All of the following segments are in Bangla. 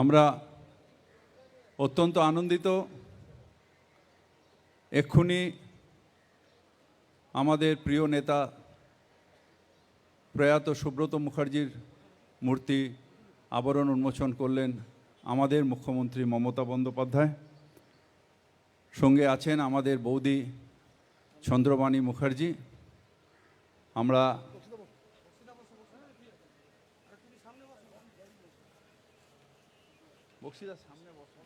আমরা অত্যন্ত আনন্দিত। এক্ষুনি আমাদের প্রিয় নেতা প্রয়াত সুব্রত মুখার্জির মূর্তি আবরণ উন্মোচন করলেন আমাদের মুখ্যমন্ত্রী মমতা বন্দ্যোপাধ্যায়। সঙ্গে আছেন আমাদের বৌদি চন্দ্রবাণী মুখার্জি। আমরা বক্সিদা সামনে বসো।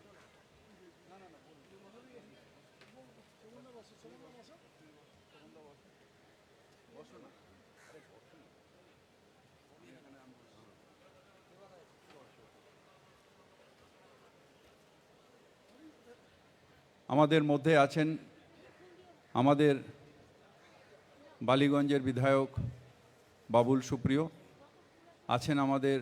আমাদের মধ্যে আছেন আমাদের বালিগঞ্জের বিধায়ক বাবুল সুপ্রিয় আছেন আমাদের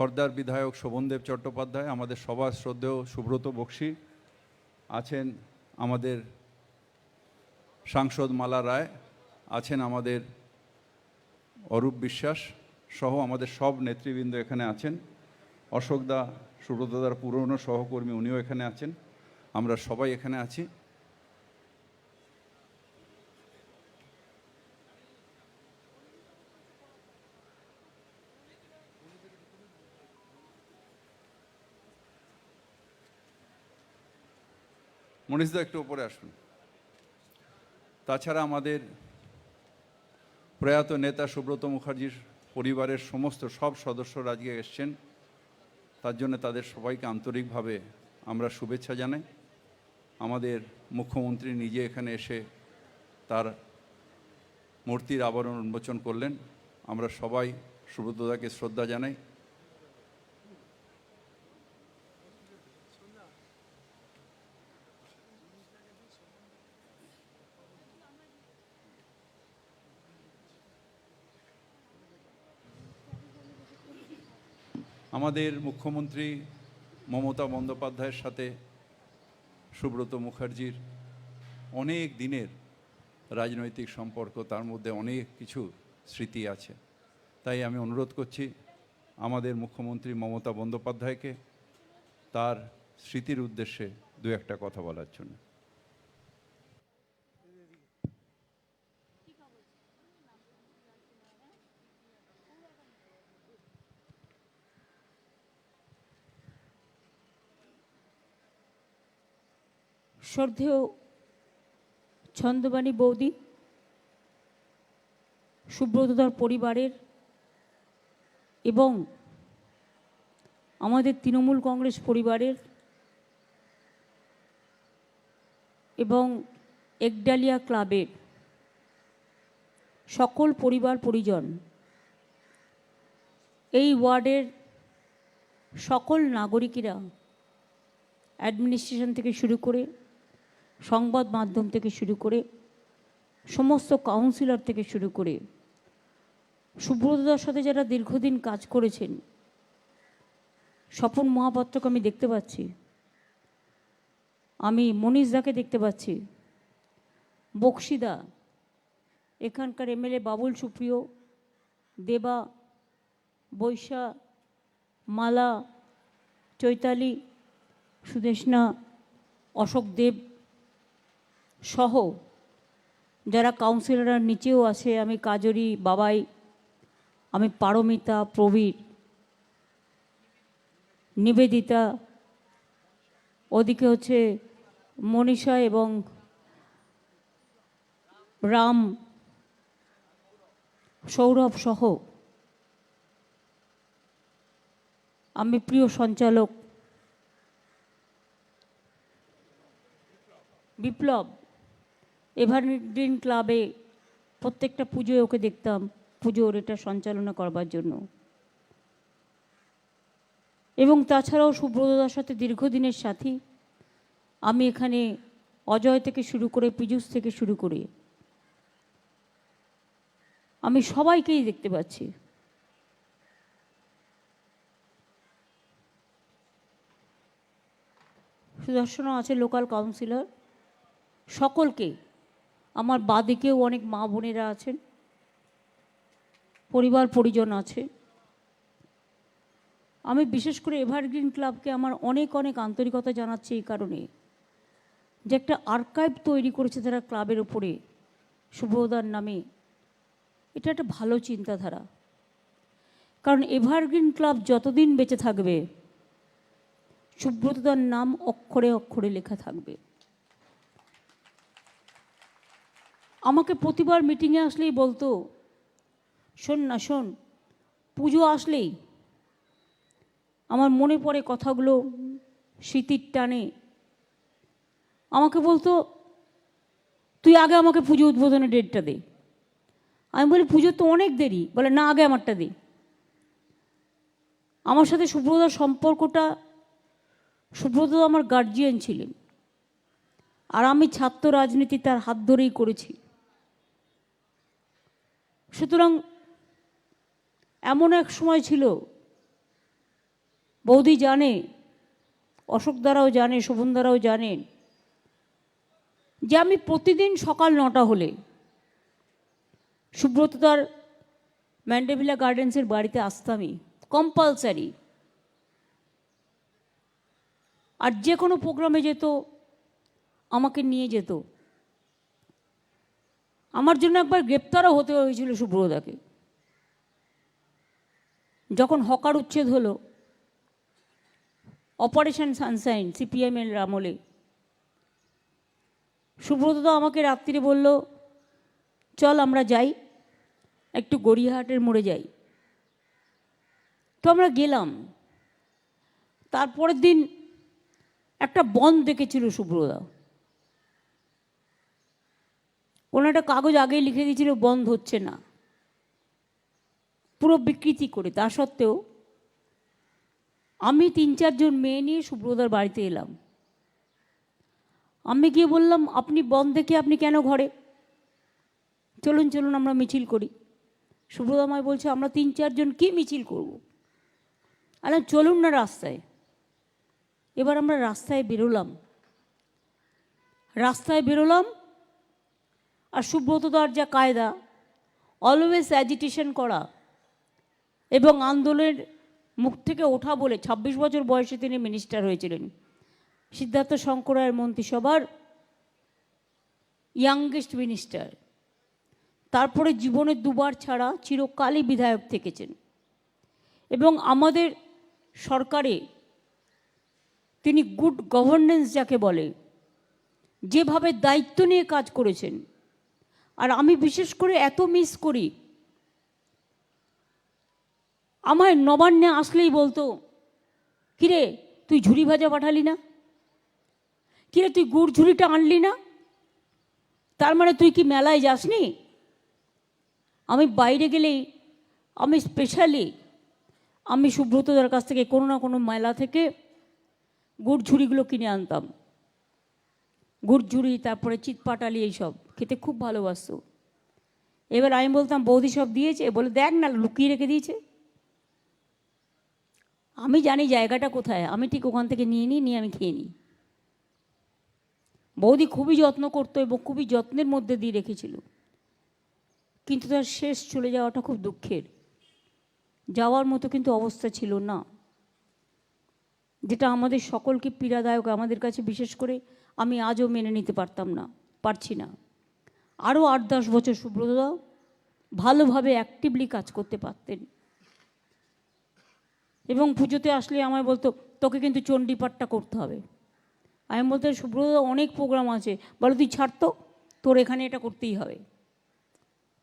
খর্দার বিধায়ক শোভনদেব চট্টোপাধ্যায়, আমাদের সবার শ্রদ্ধেয় সুব্রত বক্সি আছেন আমাদের সাংসদ মালা রায়, আছেন আমাদের অরূপ বিশ্বাস সহ আমাদের সব নেতৃবৃন্দ এখানে আছেন। অশোকদা সুব্রতদার পুরনো সহকর্মী উনিও এখানে আছেন। আমরা সবাই এখানে আছি। মনীষদা, একটু উপরে আসুন। তাছাড়া আমাদের প্রয়াত নেতা সুব্রত মুখার্জির পরিবারের সমস্ত সব সদস্যরা আজকে এসছেন। তার জন্য তাদের সবাইকে আন্তরিকভাবে আমরা শুভেচ্ছা জানাই। আমাদের মুখ্যমন্ত্রী নিজে এখানে এসে তার মূর্তির আবরণ উন্মোচন করলেন। আমরা সবাই সুব্রতদাকে শ্রদ্ধা জানাই। আমাদের মুখ্যমন্ত্রী মমতা বন্দ্যোপাধ্যায়ের সাথে সুব্রত মুখার্জির অনেক দিনের রাজনৈতিক সম্পর্ক, তার মধ্যে অনেক কিছু স্মৃতি আছে। তাই আমি অনুরোধ করছি আমাদের মুখ্যমন্ত্রী মমতা বন্দ্যোপাধ্যায়কে তার স্মৃতির উদ্দেশ্যে দু একটা কথা বলার জন্য। শ্রদ্ধেয় ছন্দবাণী বৌদি, সুব্রতদার পরিবারের এবং আমাদের তৃণমূল কংগ্রেস পরিবারের এবং একডালিয়া ক্লাবের সকল পরিবার পরিজন, এই ওয়ার্ডের সকল নাগরিকেরা অ্যাডমিনিস্ট্রেশন থেকে শুরু করে সংবাদ মাধ্যম থেকে শুরু করে সমস্ত কাউন্সিলর থেকে শুরু করে সুব্রতদার সাথে যারা দীর্ঘদিন কাজ করেছেন, স্বপন মহাপাত্রকে আমি দেখতে পাচ্ছি। আমি মনীষদাকে দেখতে পাচ্ছি। বক্সিদা, এখানকার এমএলএ বাবুল সুপ্রিয়, দেবা, বৈশা, মালা, চৈতালি সুদেশনা অশোক দেব সহ, যারা কাউন্সিলররা নিচেও আছে, আমি কাজরি বাবাই, আমি পারমিতা প্রবীর, নিবেদিতা, ওদিকে হচ্ছে মনীষা এবং রাম, সৌরভ সহ। আমি প্রিয় সঞ্চালক বিপ্লব। এভারগ্রিন ক্লাবে প্রত্যেকটা পুজোয় ওকে দেখতাম, পুজোর এটা সঞ্চালনা করবার জন্য। এবং তাছাড়াও সুব্রতদার সাথে দীর্ঘদিনের সাথী। আমি এখানে অজয় থেকে শুরু করে পীযুষ থেকে শুরু করে আমি সবাইকেই দেখতে পাচ্ছি। সুদর্শনও আছে লোকাল কাউন্সিলর। সকলকে আমার বাদিকেও অনেক মা বোনেরা আছেন, পরিবার পরিজন আছে। আমি বিশেষ করে এভারগ্রিন ক্লাবকে আমার অনেক অনেক আন্তরিকতা জানাচ্ছি এই কারণে যে একটা আর্কাইভ তৈরি করেছে তারা ক্লাবের ওপরে শুভদার নামে, এটা একটা ভালো চিন্তাধারা। কারণ এভারগ্রিন ক্লাব যতদিন বেঁচে থাকবে, সুব্রতদার নাম অক্ষরে অক্ষরে লেখা থাকবে। আমাকে প্রতিবার মিটিংয়ে আসলেই বলতো, শোন না, শোন, পুজো আসলেই আমার মনে পড়ে কথাগুলো স্মৃতির টানে। আমাকে বলতো, তুই আগে আমাকে পুজো উদ্বোধনের ডেটটা দে। আমি বলি পুজো তো অনেক দেরি। বলে, না, আগে আমারটা দে। আমার সাথে সুব্রতার সম্পর্কটা, সুব্রত আমার গার্জিয়ান ছিলেন। আর আমি ছাত্র রাজনীতি তার হাত ধরেই করেছি। সুতরাং এমন এক সময় ছিল, বৌদি জানে, অশোক দ্বারাও জানে, শোভন দ্বারাও জানেন যে আমি প্রতিদিন সকাল নটা হলে সুব্রত তার ম্যান্ডেভিলা গার্ডেন্সের বাড়িতে আসতামই, কম্পালসারি। আর যে কোনো প্রোগ্রামে যেত, আমাকে নিয়ে যেত। আমার জন্য একবার গ্রেপ্তারও হতে হয়েছিল সুব্রতাকে যখন হকার উচ্ছেদ হলো, অপারেশন সানসাইন সিপিএমের আমলে সুব্রত তো আমাকে রাত্রিরে বলল, চল আমরা যাই, একটু গড়িয়াহাটের মোড়ে যাই। তো আমরা গেলাম। তারপরের দিন একটা বন দেখেছিল সুব্রতা কোনো একটা কাগজ আগেই লিখে দিয়েছিল বন্ধ হচ্ছে না। পুরো বিকৃতি করে, তা সত্ত্বেও আমি তিন চারজন মেয়ে নিয়ে সুব্রতার বাড়িতে এলাম। আমি গিয়ে বললাম, আপনি বন দেখে আপনি কেন ঘরে? চলুন চলুন, আমরা মিছিল করি। সুব্রতা আমায় বলছে, আমরা তিন চারজন কি মিছিল করব? আলাম চলুন না রাস্তায়। এবার আমরা রাস্তায় বেরোলাম। রাস্তায় বেরোলাম আর সুব্রত দার যা কায়দা অলওয়েজ অ্যাজিটেশন করা এবং আন্দোলনের মুখ থেকে ওঠা বলে ২৬ বছর বয়সে তিনি মিনিস্টার হয়েছিলেন। সিদ্ধার্থ শঙ্কর রায়ের মন্ত্রিসভার ইয়াংগেস্ট মিনিস্টার তারপরে জীবনে দুবার ছাড়া চিরকালই বিধায়ক থেকেছেন এবং আমাদের সরকারে তিনি গুড গভর্নেন্স যাকে বলে, যেভাবে দায়িত্ব নিয়ে কাজ করেছেন আর আমি বিশেষ করে এত মিস করি। আমায় নবান্নে আসলেই বলতো, কিরে, তুই ঝুড়ি ভাজা পাঠালি না? কিরে, তুই গুড় ঝুড়িটা আনলি না? তার মানে তুই কি মেলায় যাসনি? আমি বাইরে গেলেই, আমি স্পেশালি আমি সুব্রতদের কাছ থেকে কোনো না কোনো মেলা থেকে গুড় ঝুড়িগুলো কিনে আনতাম। গুড় ঝুড়ি, তারপরে চিৎপাটালি এইসব। খেতে খুব ভালোবাসতো। এবার আমি বলতাম, বৌদি সব দিয়েছে? বলে, দেখ না, লুকিয়ে রেখে দিয়েছে। আমি জানি জায়গাটা কোথায়, আমি ঠিক ওখান থেকে নিয়ে নিই, নিয়ে আমি খেয়ে নিই। বৌদি খুবই যত্ন করতো এবং খুবই যত্নের মধ্যে দিয়ে রেখেছিল। কিন্তু তার শেষ চলে যাওয়াটা খুব দুঃখের। যাওয়ার মতো কিন্তু অবস্থা ছিল না। যেটা আমাদের সকলকে পীড়াদায়ক, আমাদের কাছে বিশেষ করে আমি আজও মেনে নিতে পারতাম না, পারছি না। আরও আট দশ বছর সুব্রতদা ভালোভাবে অ্যাক্টিভলি কাজ করতে পারতেন। এবং পুজোতে আসলে আমায় বলতো, তোকে কিন্তু চণ্ডীপাঠটা করতে হবে। আমি বলতে, সুব্রত অনেক প্রোগ্রাম আছে। বলো, তুই ছাড়তো তোর এখানে এটা করতেই হবে।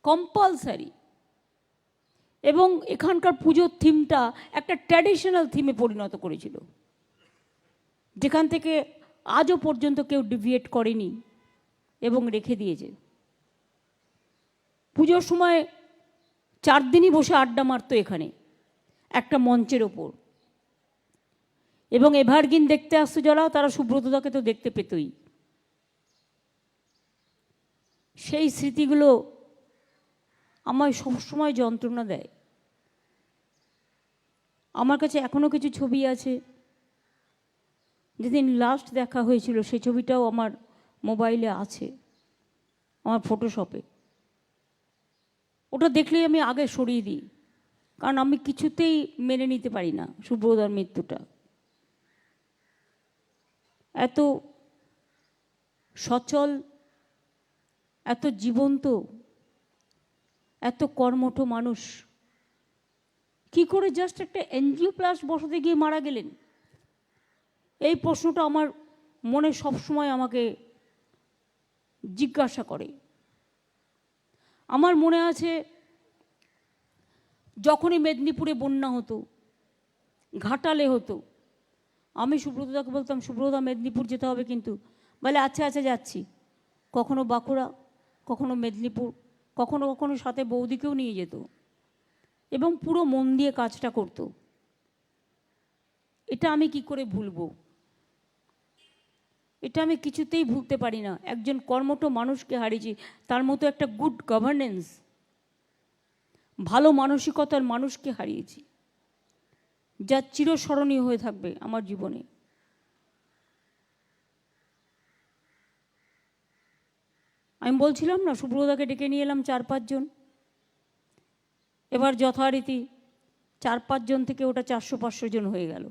কম্পালসারি এবং এখানকার পুজোর থিমটা একটা ট্র্যাডিশনাল থিমে পরিণত করেছিল। যেখান থেকে আজও পর্যন্ত কেউ ডিভিয়েট করেনি এবং রেখে দিয়েছে। পুজোর সময় চার দিনই বসে আড্ডা মারতো এখানে, একটা মঞ্চের ওপর। এবং এভারগিন দেখতে আসতো যারা, তারা সুব্রতদাকে তো দেখতে পেতই। সেই স্মৃতিগুলো আমায় সবসময় যন্ত্রণা দেয়। আমার কাছে এখনও কিছু ছবি আছে। যেদিন লাস্ট দেখা হয়েছিল, সেই ছবিটাও আমার মোবাইলে আছে, আমার ফটোশপে ওটা দেখলেই আমি আগে সরিয়ে দিই। কারণ আমি কিছুতেই মেনে নিতে পারি না সুব্রতার মৃত্যুটা। এত সচল, এত জীবন্ত, এত কর্মঠ মানুষ। কি করে জাস্ট একটা এনজিও প্লাস বসাতে গিয়ে মারা গেলেন? এই প্রশ্নটা আমার মনে সবসময় আমাকে জিজ্ঞাসা করে। আমার মনে আছে, যখনই মেদিনীপুরে বন্যা হতো, ঘাটালে হতো, আমি সুব্রতদাকে বলতাম সুব্রতা মেদিনীপুর যেতে হবে কিন্তু। বলে আচ্ছা আচ্ছা যাচ্ছি। কখনো বাঁকুড়া, কখনো মেদিনীপুর, কখনো কখনো সাথে বৌদিকেও নিয়ে যেত। এবং পুরো মন দিয়ে কাজটা করতো। এটা আমি কি করে ভুলবো? এটা আমি কিছুতেই ভুলতে পারি না। একজন কর্মঠ মানুষকে হারিয়েছি, তার মতো একটা গুড গভর্নেন্স ভালো মানসিকতার মানুষকে হারিয়েছি, যা চিরস্মরণীয় হয়ে থাকবে আমার জীবনে। আমি বলছিলাম না সুব্রতাকে ডেকে নিয়ে এলাম চার পাঁচজন। এবার যথারীতি চার পাঁচজন থেকে ওটা চারশো পাঁচশো জন হয়ে গেল।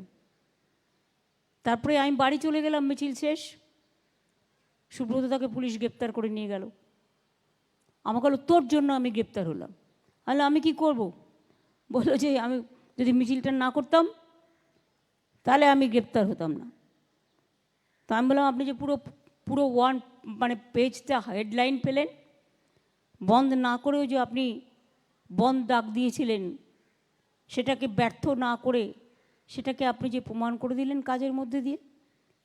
তারপরে আমি বাড়ি চলে গেলাম মিছিল শেষ। সুব্রত তাকে পুলিশ গ্রেপ্তার করে নিয়ে গেল। আমাকে বলল, তোর জন্য আমি গ্রেপ্তার হলাম। তাহলে আমি কি করব? বলল যে, আমি যদি মিছিলটা না করতাম, তাহলে আমি গ্রেপ্তার হতাম না। তো আমি বললাম, আপনি যে পুরো পুরো ওয়ান মানে পেজটা হেডলাইন পেলেন, বন্ধ না করেও যে আপনি বন্ধ ডাক দিয়েছিলেন, সেটাকে ব্যর্থ না করে সেটাকে আপনি যে প্রমাণ করে দিলেন কাজের মধ্যে দিয়ে,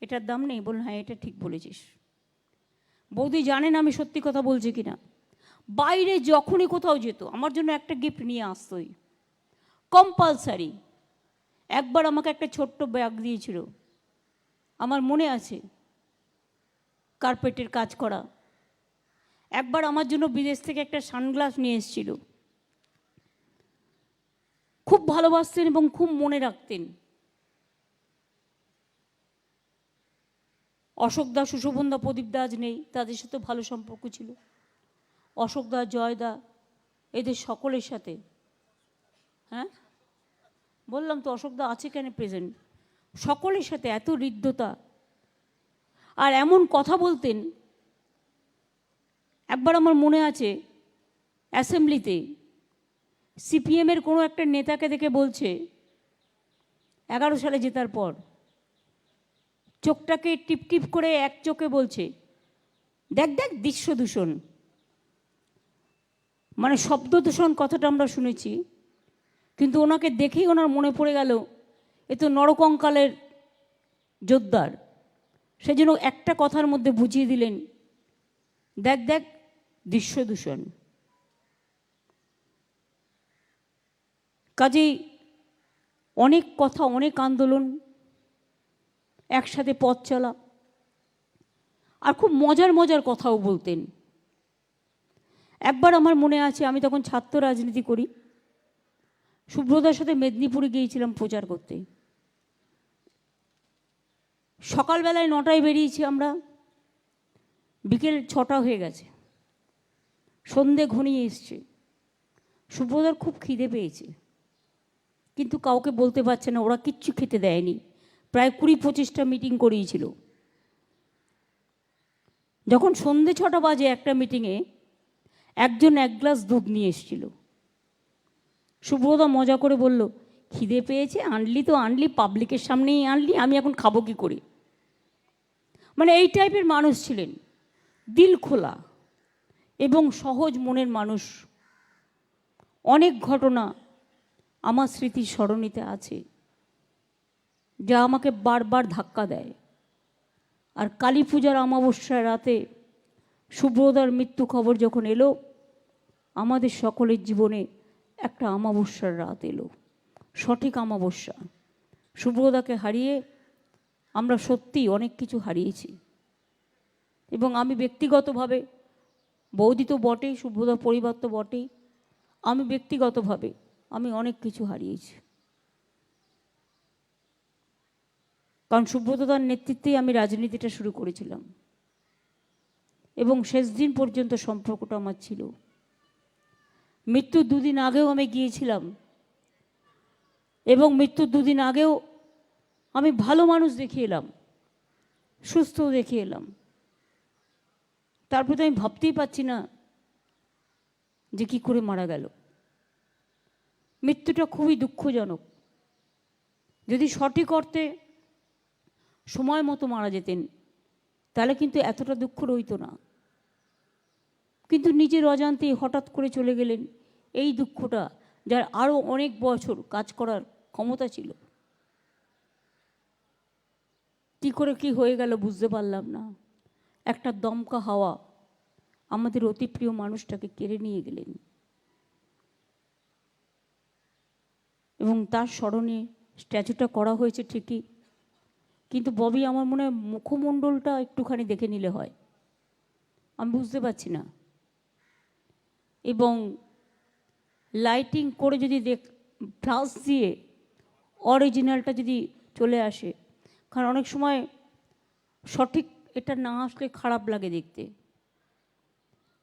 এটার দাম নেই বলুন হ্যাঁ এটা ঠিক বলেছিস। বৌদি, জানেন আমি সত্যি কথা বলছি কিনা বাইরে যখনই কোথাও যেত, আমার জন্য একটা গিফট নিয়ে আসতোই। কম্পালসারি একবার আমাকে একটা ছোট্ট ব্যাগ দিয়েছিল। আমার মনে আছে কার্পেটের কাজ করা। একবার আমার জন্য বিদেশ থেকে একটা সানগ্লাস নিয়ে এসেছিল। খুব ভালোবাসতেন এবং খুব মনে রাখতেন। দা, সুশোভন দা, প্রদীপ দা নেই, তাদের সাথে ভালো সম্পর্ক ছিল। অশোক দা, জয় দা, এদের সকলের সাথে। হ্যাঁ? বললাম তো অশোক দা আছে কেন প্রেজেন্ট সকলের সাথে এত হৃদ্যতা। আর এমন কথা বলতেন, একবার আমার মনে আছে অ্যাসেম্বলিতে সিপিএমের কোনো একটা নেতাকে দেখে বলছে, এগারো সালে জেতার পর, চোখটাকে টিপ টিপ করে এক চোখে বলছে, দেখ দেখ, দৃশ্য দূষণ। মানে শব্দ দূষণ কথাটা আমরা শুনেছি, কিন্তু ওনাকে দেখেই ওনার মনে পড়ে গেল, এ তো নরকঙ্কালের যোদ্ধার। সেজন্য একটা কথার মধ্যে বুঝিয়ে দিলেন, দেখ দেখ, দৃশ্য দূষণ। কাজেই অনেক কথা, অনেক আন্দোলন একসাথে পথ চলা। আর খুব মজার মজার কথাও বলতেন। একবার আমার মনে আছে, আমি তখন ছাত্র রাজনীতি করি। সুব্রতার সাথে মেদিনীপুরে গিয়েছিলাম প্রচার করতে। সকালবেলায় নটায় বেরিয়েছি আমরা। বিকেল ছটা হয়ে গেছে। সন্ধে ঘনিয়ে এসছে। সুব্রতার খুব খিদে পেয়েছে। কিন্তু কাউকে বলতে পারছে না, ওরা কিচ্ছু খেতে দেয়নি। প্রায় কুড়ি পঁচিশটা মিটিং করিয়েছিল। যখন সন্ধে ছটা বাজে একটা মিটিংয়ে একজন এক গ্লাস দুধ নিয়ে এসেছিল। সুব্রতা মজা করে বলল, খিদে পেয়েছে? আনলি তো আনলি, পাবলিকের সামনেই আনলি, আমি এখন খাব কি করে? মানে এই টাইপের মানুষ ছিলেন। দিল খোলা এবং সহজ মনের মানুষ। অনেক ঘটনা আমার স্মৃতির স্মরণীতে আছে। যা আমাকে বারবার ধাক্কা দেয়। আর কালী পূজার অমাবস্যার রাতে সুব্রতার মৃত্যু খবর যখন এলো, আমাদের সকলের জীবনে একটা অমাবস্যার রাত এলো। সঠিক অমাবস্যা। সুব্রতাকে হারিয়ে আমরা সত্যিই অনেক কিছু হারিয়েছি। এবং আমি ব্যক্তিগতভাবে, বৌদি তো বটেই, সুব্রতার পরিবার তো বটেই, আমি ব্যক্তিগতভাবে আমি অনেক কিছু হারিয়েছি। কারণ সুব্রততার নেতৃত্বেই আমি রাজনীতিটা শুরু করেছিলাম। এবং শেষ দিন পর্যন্ত সম্পর্কটা আমার ছিল। মৃত্যুর দুদিন আগেও আমি গিয়েছিলাম। এবং মৃত্যুর দুদিন আগেও আমি ভালো মানুষ দেখে এলাম। সুস্থ দেখে এলাম। তারপরে তো আমি ভাবতেই পারছি না যে কি করে মারা গেল। মৃত্যুটা খুবই দুঃখজনক। যদি সঠিক অর্থে সময় মতো মারা যেতেন, তাহলে কিন্তু এতটা দুঃখ রইতো না। কিন্তু নিজের অজান্তেই হঠাৎ করে চলে গেলেন এই দুঃখটা, যার আরও অনেক বছর কাজ করার ক্ষমতা ছিল। কি করে কি হয়ে গেল বুঝতে পারলাম না। একটা দমকা হাওয়া আমাদের অতি প্রিয় মানুষটাকে কেড়ে নিয়ে গেলেন। এবং তার স্মরণে স্ট্যাচুটা করা হয়েছে ঠিকই। কিন্তু ববি, আমার মনে হয় মুখমণ্ডলটা একটুখানি দেখে নিলে হয়। আমি বুঝতে পারছি না। এবং লাইটিং করে যদি দেখ ফ্লাস দিয়ে অরিজিনালটা যদি চলে আসে, কারণ অনেক সময় সঠিক এটা না আসলে খারাপ লাগে দেখতে।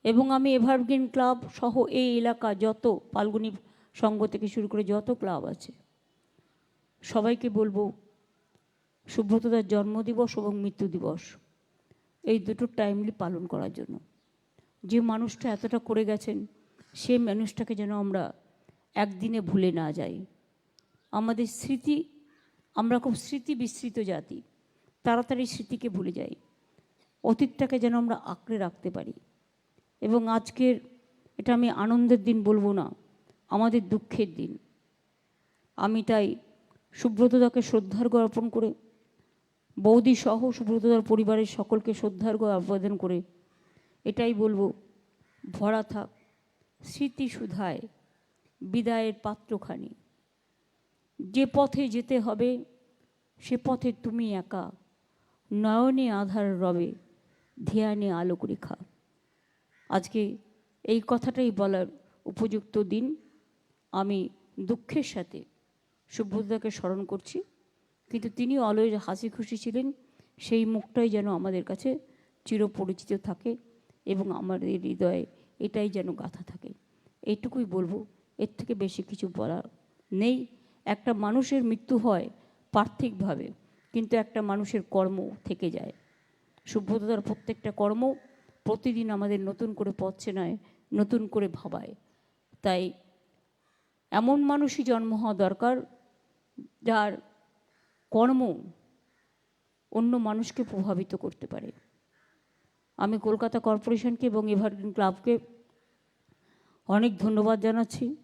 এবং আমি এভারগ্রিন ক্লাব সহ এই এলাকা যত পালগুনি সংঘ থেকে শুরু করে যত ক্লাব আছে, সবাইকে বলব সুব্রতদার জন্মদিবস এবং মৃত্যু দিবস, এই দুটো টাইমলি পালন করার জন্য। যে মানুষটা এতটা করে গেছেন, সে মানুষটাকে যেন আমরা একদিনে ভুলে না যাই। আমাদের স্মৃতি, আমরা খুব স্মৃতি বিস্মৃত জাতি, তাড়াতাড়ি স্মৃতিকে ভুলে যাই। অতীতটাকে যেন আমরা আঁকড়ে রাখতে পারি। এবং আজকের, এটা আমি আনন্দের দিন বলব না আমাদের দুঃখের দিন। আমি তাই সুব্রতদাকে শ্রদ্ধার্ঘ অর্পণ করে বৌদি সহ সুব্রতদার পরিবারের সকলকে শ্রদ্ধার্ঘ আবেদন করে এটাই বলব, ভরা থাক, স্মৃতি সুধায়, বিদায়ের পাত্রখানি। যে পথে যেতে হবে, সে পথে তুমি একা, নয়নে আধার রবে, ধ্যানে আলোক রেখা আজকে এই কথাটাই বলার উপযুক্ত দিন। আমি দুঃখের সাথে সুব্রতদাকে স্মরণ করছি। কিন্তু তিনি অলওয়েজ হাসি খুশি ছিলেন, সেই মুখটাই যেন আমাদের কাছে চিরপরিচিত থাকে এবং আমাদের হৃদয়ে এটাই যেন গাথা থাকে। এইটুকুই বলব, এর থেকে বেশি কিছু বলার নেই। একটা মানুষের মৃত্যু হয় পার্থিকভাবে, কিন্তু একটা মানুষের কর্ম থেকে যায়। সুব্রতদার প্রত্যেকটা কর্ম প্রতিদিন আমাদের নতুন করে পথ চেনায়, নতুন করে ভাবায়। তাই এমন মানুষই জন্ম হওয়া দরকার যার কর্ম অন্য মানুষকে প্রভাবিত করতে পারে। আমি কলকাতা কর্পোরেশনকে এবং এভারগ্রিন ক্লাবকে অনেক ধন্যবাদ জানাচ্ছি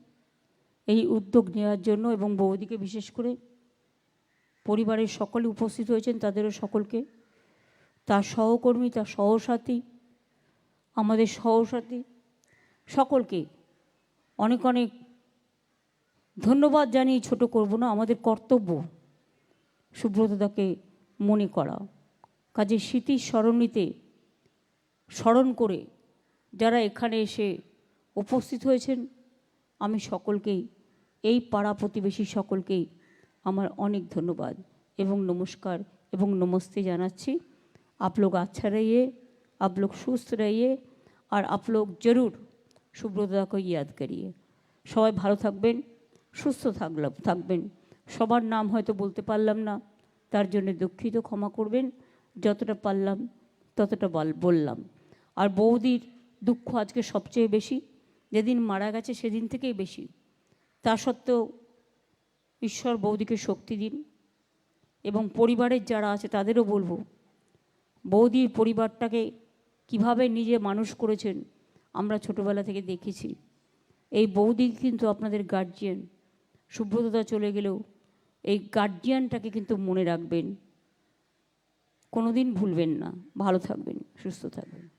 এই উদ্যোগ নেওয়ার জন্য এবং বৌদিকে বিশেষ করে পরিবারের সকলে উপস্থিত হয়েছেন, তাদেরও সকলকে। তার সহকর্মী, তার সহসাথী, আমাদের সহসাথী সকলকে অনেক অনেক ধন্যবাদ জানিয়ে ছোট করব না আমাদের কর্তব্য সুব্রতদাকে মনে করা কাজে স্মৃতির স্মরণীতে স্মরণ করে যারা এখানে এসে উপস্থিত হয়েছেন আমি সকলকেই এই পাড়া প্রতিবেশী সকলকেই আমার অনেক ধন্যবাদ এবং নমস্কার এবং নমস্তে জানাচ্ছি आप लोग अच्छा रहिए आप लोग सुस्त रहिए আর आप लोग जरूर সুব্রতদাকে ইয়াদ করিয়ে সবাই ভালো থাকবেন সুস্থ থাকলাম, থাকবেন। সবার নাম হয়তো বলতে পারলাম না, তার জন্য দুঃখিত, ক্ষমা করবেন। যতটা পারলাম, ততটা বল- বললাম। আর বৌদির দুঃখ আজকে সবচেয়ে বেশি, যেদিন মারা গেছে সেদিন থেকেই বেশি। তা সত্ত্বেও ঈশ্বর বৌদিকে শক্তি দিন এবং পরিবারের যারা আছে তাদেরও বলব, বৌদির পরিবারটাকে কীভাবে নিজে মানুষ করেছেন আমরা ছোটবেলা থেকে দেখেছি। এই বৌদি কিন্তু আপনাদের গার্জিয়ান সুব্রততা চলে গেলেও এই গার্ডিয়ানটাকে কিন্তু মনে রাখবেন। কোনোদিন ভুলবেন না। ভালো থাকবেন, সুস্থ থাকবেন।